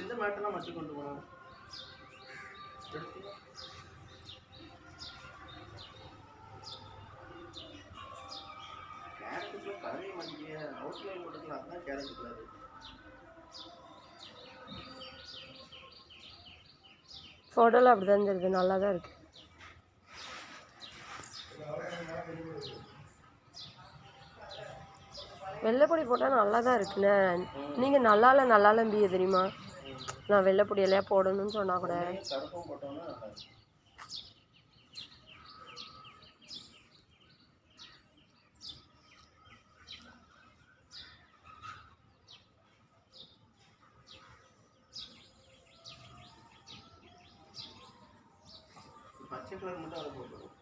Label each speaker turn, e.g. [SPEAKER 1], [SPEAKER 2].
[SPEAKER 1] இந்த மேட்டெல்லாம் மட்டும் கொண்டு எடுத்து கேரட்டுக்குள்ள கரைய மாட்டேங்கிய அவுட்லைன் போட்டுக்கலாம். அதுதான் கேரட் கூடாது
[SPEAKER 2] ஃபோட்டோவில் அப்படி தான் தெரியுது. நல்லா தான் இருக்குது வெள்ளைப்பொடி போட்டால் நல்லா தான் இருக்குண்ணே. நீங்கள் நல்லால நல்லால பிய தெரியுமா? நான் வெள்ளைப்பொடி எல்லாம் போடணும்னு சொன்னால் கூட.
[SPEAKER 1] பச்சை கலர் மட்டும் அதை போட்டுருவோம்